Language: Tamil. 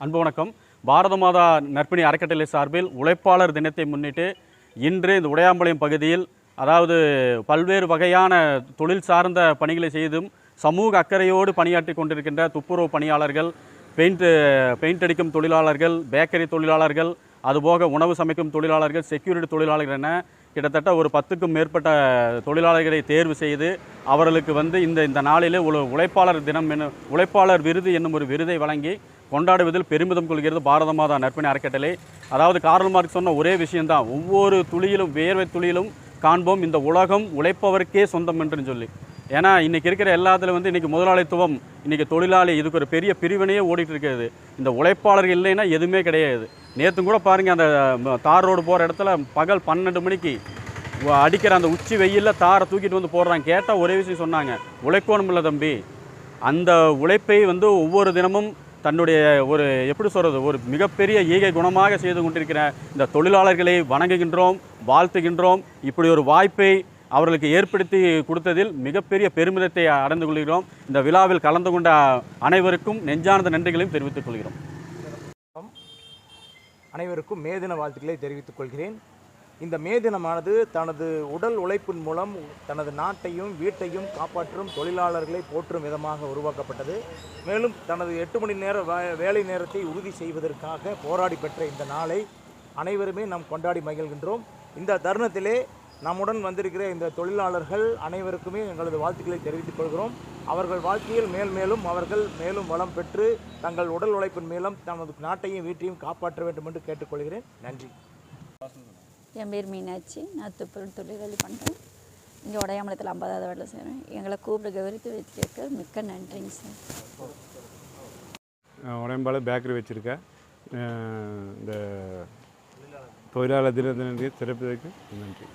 அன்பு வணக்கம். பாரத மாதா நற்பிணி அறக்கட்டளை சார்பில் உழைப்பாளர் தினத்தை முன்னிட்டு இன்று இந்த உடையாம்பாளையம் பகுதியில் அதாவது பல்வேறு வகையான தொழில் சார்ந்த பணிகளை செய்தும் சமூக அக்கறையோடு பணியாற்றி கொண்டிருக்கின்ற துப்புரவு பணியாளர்கள் பெயிண்ட் பெயிண்ட் அடிக்கும் தொழிலாளர்கள் பேக்கரி தொழிலாளர்கள் அதுபோக உணவு சமைக்கும் தொழிலாளர்கள் செக்யூரிட்டி தொழிலாளர்கள் என கிட்டத்தட்ட ஒரு பத்துக்கும் மேற்பட்ட தொழிலாளர்களை தேர்வு செய்து அவர்களுக்கு வந்து இந்த இந்த நாளிலே உழைப்பாளர் தினம் என உழைப்பாளர் விருது என்னும் ஒரு விருதை வழங்கி கொண்டாடுவதில் பெருமிதம் கொள்கிறது பாரத மாதா நற்பணி அறக்கட்டளை. அதாவது கார்ல் மார்க் சொன்ன ஒரே விஷயம்தான். ஒவ்வொரு துளியிலும் வேர்வை துளியிலும் காண்போம் இந்த உலகம் உழைப்பவருக்கே சொந்தம் என்று சொல்லி. ஏன்னா இன்றைக்கி இருக்கிற எல்லாத்துல வந்து இன்றைக்கி முதலாளித்துவம் இன்றைக்கி தொழிலாளி இதுக்கு ஒரு பெரிய பிரிவினையே ஓடிட்டு இருக்கிறது இந்த உழைப்பாளர்கள் இல்லைன்னா எதுவுமே கிடையாது. நேற்று கூட பாருங்கள் அந்த தார் ரோடு போகிற இடத்துல பகல் பன்னெண்டு மணிக்கு அடிக்கிற அந்த உச்சி வெயிலில் தாரை தூக்கிட்டு வந்து போடுறாங்க. கேட்டால் ஒரே விஷயம் சொன்னாங்க உழைக்கணும் இல்லை தம்பி. அந்த உழைப்பை வந்து ஒவ்வொரு தினமும் தன்னுடைய ஒரு எப்படி சொல்கிறது ஒரு மிகப்பெரிய ஈகை குணமாக செய்து கொண்டிருக்கிற இந்த தொழிலாளர்களை வணங்குகின்றோம் வாழ்த்துகின்றோம். இப்படி ஒரு வாய்ப்பை அவர்களுக்கு ஏற்படுத்தி கொடுத்ததில் மிகப்பெரிய பெருமிதத்தை அடைந்து கொள்கிறோம். இந்த விழாவில் கலந்து கொண்ட அனைவருக்கும் நெஞ்சார்ந்த நன்றிகளையும் தெரிவித்துக் கொள்கிறோம். அனைவருக்கும் மேதின வாழ்த்துக்களை தெரிவித்துக் கொள்கிறேன். இந்த மே தினமானது தனது உடல் உழைப்பின் மூலம் தனது நாட்டையும் வீட்டையும் காப்பாற்றும் தொழிலாளர்களை போற்றும் விதமாக உருவாக்கப்பட்டது. மேலும் தனது எட்டு மணி நேர வே- வேலை நேரத்தை உறுதி செய்வதற்காக போராடி பெற்ற இந்த நாளை அனைவருமே நாம் கொண்டாடி மகிழ்கின்றோம். இந்த தருணத்திலே நம்முடன் வந்திருக்கிற இந்த தொழிலாளர்கள் அனைவருக்குமே எங்களது வாழ்த்துக்களை தெரிவித்துக் கொள்கிறோம். அவர்கள் வாழ்க்கையில் மேல் மேலும் அவர்கள் மேலும் வளம் பெற்று தங்கள் உடல் உழைப்பின் மேலும் தமது நாட்டையும் வீட்டையும் காப்பாற்ற வேண்டும் என்று கேட்டுக்கொள்கிறேன். நன்றி. என் பேர் மீனாட்சி. நான் துப்புரம் தொழிலாளி பண்ணுறேன் இங்கே உடையாமலத்தில் ஐம்பதாவது வேலை செய்கிறேன் எங்களை கூப்பிட கவனித்து வச்சுருக்க மிக்க நன்றிங்க சார். உடம்பால் பேக்கரி வச்சுருக்கேன். இந்த தொழிலாளர் தினத்தினுடைய சிறப்பு நன்றி.